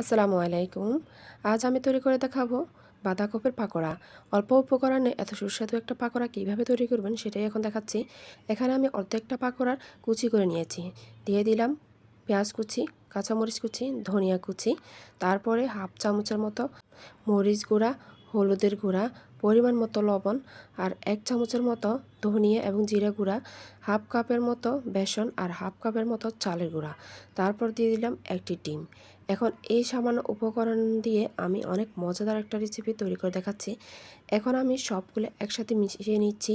আসসালামু আলাইকুম। আজ আমি তৈরি করে দেখাবো বাঁধাকপির পাকোড়া। অল্প উপকরণে এত সুস্বাদু একটা পাকোড়া কীভাবে তৈরি করবেন সেটাই এখন দেখাচ্ছি। এখানে আমি অর্ধেকটা পাকোড়ার কুচি করে নিয়েছি। দিয়ে দিলাম পেঁয়াজ কুচি, কাঁচামরিচ কুচি, ধনিয়া কুচি, তারপরে হাফ চামচের মতো মরিচ গুঁড়া হলুদের গুঁড়া, পরিমাণ মতো লবণ আর এক চামচের মতো ধনিয়া এবং জিরা গুঁড়া, হাফ কাপের মতো বেসন আর হাফ কাপের মতো চালের গুঁড়া। তারপর দিয়ে দিলাম একটি ডিম। এখন এই সামান্য উপকরণ দিয়ে আমি অনেক মজাদার একটা রেসিপি তৈরি করে দেখাচ্ছি। এখন আমি সবগুলো একসাথে মিশিয়ে নিচ্ছি।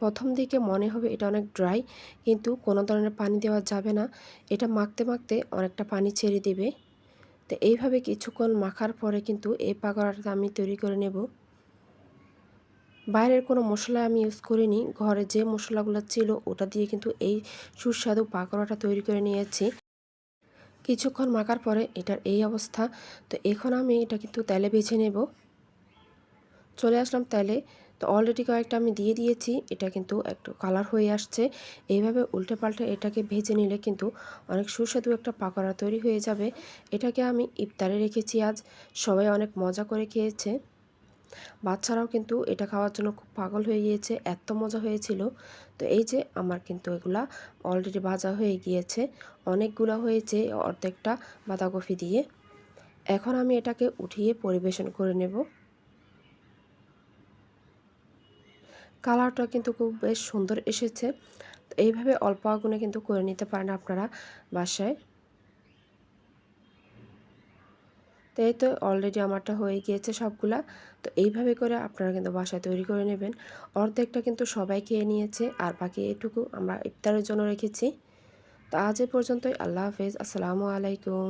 প্রথম দিকে মনে হবে এটা অনেক ড্রাই কিন্তু কোনো ধরনের পানি দেওয়া যাবে না। এটা মাখতে মাখতে অনেকটা পানি ছেড়ে দেবে। তো এইভাবে কিছুক্ষণ মাখার পরে কিন্তু এই পাকোড়াটা আমি তৈরি করে নেব। বাইরের কোনো মশলা আমি ইউজ করিনি। ঘরে যে মশলাগুলো ছিল ওটা দিয়ে কিন্তু এই সুস্বাদু পাকোড়াটা তৈরি করে নিয়েছি। কিছুক্ষণ মাখার পরে এটার এই অবস্থা। তো এখন আমি এটা কিন্তু তেলে বেছে নেব। চলে আসলাম তেলে তো অলরেডি কয়েকটা আমি দিয়ে দিয়েছি, এটা কিন্তু একটু কালার হয়ে আসছে। এইভাবে উল্টে পাল্টে এটাকে ভেজে নিলে কিন্তু অনেক সুস্বাদু একটা পাকোড়া তৈরি হয়ে যাবে। এটাকে আমি ইফতারে রেখেছি আজ, সবাই অনেক মজা করে খেয়েছে। বাচ্চারাও কিন্তু এটা খাওয়ার জন্য খুব পাগল হয়ে গিয়েছে, এত মজা হয়েছিল। তো এই যে আমার কিন্তু এগুলা অলরেডি ভাজা হয়ে গিয়েছে, অনেকগুলো হয়েছে অর্ধেকটা বাঁধাকপি দিয়ে। এখন আমি এটাকে উঠিয়ে পরিবেশন করে নেব। কালারটা কিন্তু খুব বেশ সুন্দর এসেছে। এইভাবে অল্প আগুনে কিন্তু করে নিতে পারেন আপনারা বাসায়। তো এই তো অলরেডি আমারটা হয়ে গিয়েছে সবগুলা। তো এইভাবে করে আপনারা কিন্তু বাসায় তৈরি করে নেবেন। অর্ধেকটা কিন্তু সবাই খেয়ে নিয়েছে, আর বাকি এটুকু আমরা ইফতারের জন্য রেখেছি। তো আজ এ পর্যন্তই, আল্লাহ হাফেজ, আসসালামু আলাইকুম।